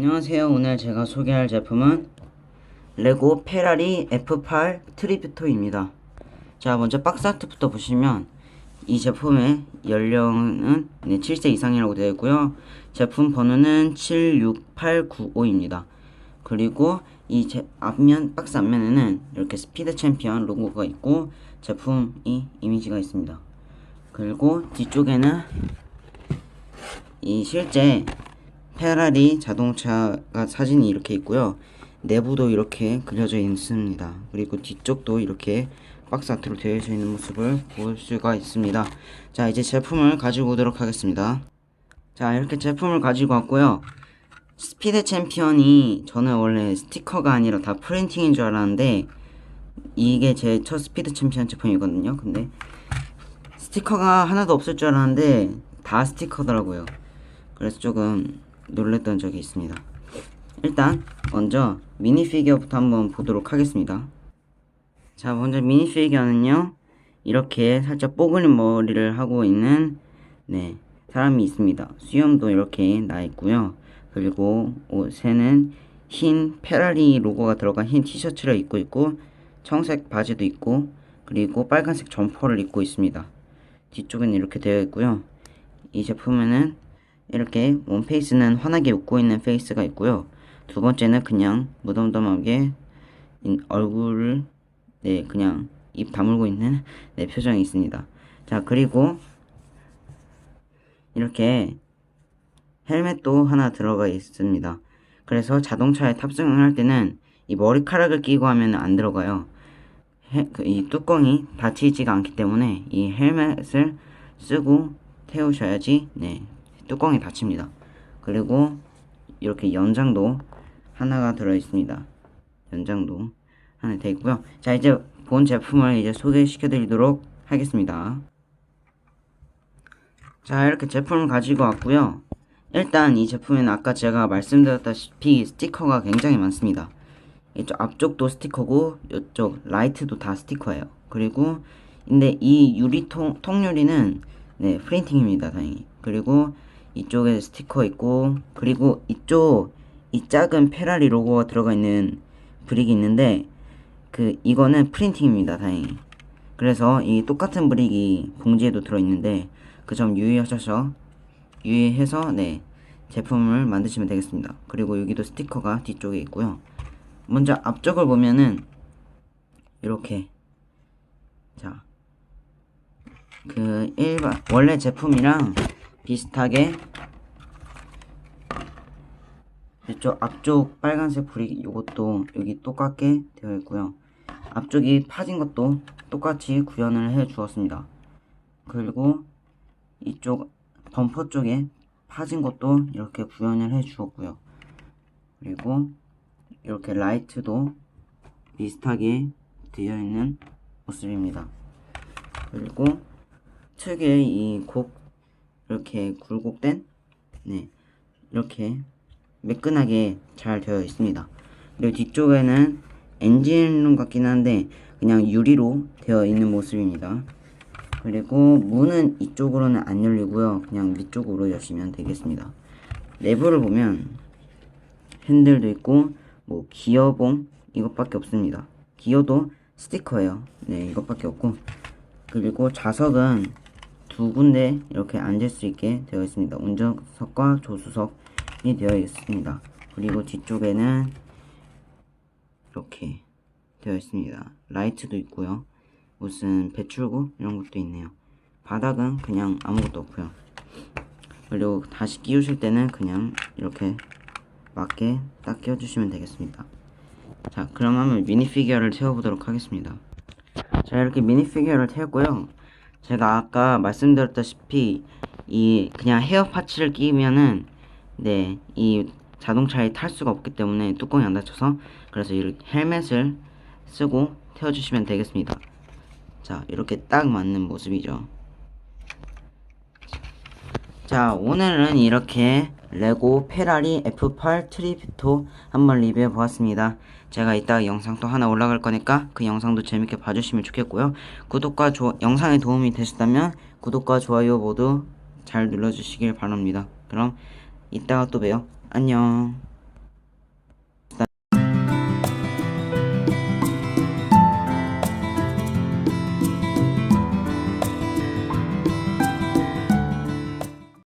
안녕하세요. 오늘 제가 소개할 제품은 레고 페라리 F8 트리뷰토입니다. 자, 먼저 박스 아트부터 보시면 이 제품의 연령은 네, 7세 이상이라고 되어 있고요. 제품 번호는 76895입니다. 그리고 이 제, 앞면 박스 앞면에는 이렇게 스피드 챔피언 로고가 있고 제품이 이미지가 있습니다. 그리고 뒤쪽에는 이 실제 페라리 자동차가 사진이 이렇게 있고요. 내부도 이렇게 그려져 있습니다. 그리고 뒤쪽도 이렇게 박스 아트로 되어 있는 모습을 볼 수가 있습니다. 자, 이제 제품을 가지고 오도록 하겠습니다. 자, 이렇게 제품을 가지고 왔고요. 스피드 챔피언이 저는 원래 스티커가 아니라 다 프린팅인 줄 알았는데 이게 제 첫 스피드 챔피언 제품이거든요. 근데 스티커가 하나도 없을 줄 알았는데 다 스티커더라고요. 그래서 조금 놀랬던 적이 있습니다. 일단 먼저 미니피규어부터 한번 보도록 하겠습니다. 자, 먼저 미니피규어는요. 이렇게 살짝 뽀글린 머리를 하고 있는 네, 사람이 있습니다. 수염도 이렇게 나 있고요. 그리고 옷에는 흰 페라리 로고가 들어간 흰 티셔츠를 입고 있고 청색 바지도 있고 그리고 빨간색 점퍼를 입고 있습니다. 뒤쪽에는 이렇게 되어 있고요. 이 제품에는 이렇게 원 페이스는 환하게 웃고 있는 페이스가 있고요. 두 번째는 그냥 무덤덤하게 인- 얼굴을 네 그냥 입 다물고 있는 네 표정이 있습니다. 자 그리고 이렇게 헬멧도 하나 들어가 있습니다. 그래서 자동차에 탑승을 할 때는 이 머리카락을 끼고 하면 안 들어가요. 해- 그이 뚜껑이 닫히지가 않기 때문에 이 헬멧을 쓰고 태우셔야지 네 뚜껑이 닫힙니다. 그리고 이렇게 연장도 하나가 들어 있습니다. 연장도 하나 되어 있고요. 자 이제 본 제품을 이제 소개시켜 드리도록 하겠습니다. 자 이렇게 제품을 가지고 왔고요. 일단 이 제품에는 아까 제가 말씀드렸다시피 스티커가 굉장히 많습니다. 이쪽 앞쪽도 스티커고 이쪽 라이트도 다 스티커예요. 그리고 근데 이 유리통 통유리는 네 프린팅입니다. 다행히. 그리고 이쪽에 스티커 있고 그리고 이쪽 이 작은 페라리 로고가 들어가 있는 브릭이 있는데 그 이거는 프린팅입니다. 다행히. 그래서 이 똑같은 브릭이 봉지에도 들어 있는데 그 점 유의하셔서 유의해서 네 제품을 만드시면 되겠습니다. 그리고 여기도 스티커가 뒤쪽에 있고요. 먼저 앞쪽을 보면은 이렇게 자 그 일반 원래 제품이랑 비슷하게 이쪽 앞쪽 빨간색 불이 요것도 여기 똑같게 되어 있고요. 앞쪽이 파진 것도 똑같이 구현을 해 주었습니다. 그리고 이쪽 범퍼 쪽에 파진 것도 이렇게 구현을 해 주었고요. 그리고 이렇게 라이트도 비슷하게 되어 있는 모습입니다. 그리고 특유의 이 곡 이렇게 굴곡된 네 이렇게 매끈하게 잘 되어 있습니다. 그리고 뒤쪽에는 엔진룸 같긴 한데 그냥 유리로 되어 있는 모습입니다. 그리고 문은 이쪽으로는 안 열리고요. 그냥 위쪽으로 여시면 되겠습니다. 내부를 보면 핸들도 있고 뭐 기어봉 이것밖에 없습니다. 기어도 스티커예요. 네, 이것밖에 없고 그리고 좌석은 두 군데 이렇게 앉을 수 있게 되어 있습니다. 운전석과 조수석이 되어 있습니다. 그리고 뒤쪽에는 이렇게 되어 있습니다. 라이트도 있고요. 무슨 배출구 이런 것도 있네요. 바닥은 그냥 아무것도 없고요. 그리고 다시 끼우실 때는 그냥 이렇게 맞게 딱 끼워주시면 되겠습니다. 자, 그럼 한번 미니피규어를 태워보도록 하겠습니다. 자, 이렇게 미니피규어를 태웠고요. 제가 아까 말씀드렸다시피 이 그냥 헤어 파츠를 끼면은 네, 이 자동차에 탈 수가 없기 때문에 뚜껑이 안 닫혀서 그래서 이렇게 헬멧을 쓰고 태워주시면 되겠습니다. 자, 이렇게 딱 맞는 모습이죠. 자, 오늘은 이렇게 레고 페라리 F8 트리뷰토 한번 리뷰해 보았습니다. 제가 이따 영상 또 하나 올라갈 거니까 그 영상도 재밌게 봐주시면 좋겠고요. 구독과 조, 영상에 도움이 되셨다면 구독과 좋아요 모두 잘 눌러주시길 바랍니다. 그럼 이따가 또 봬요. 안녕.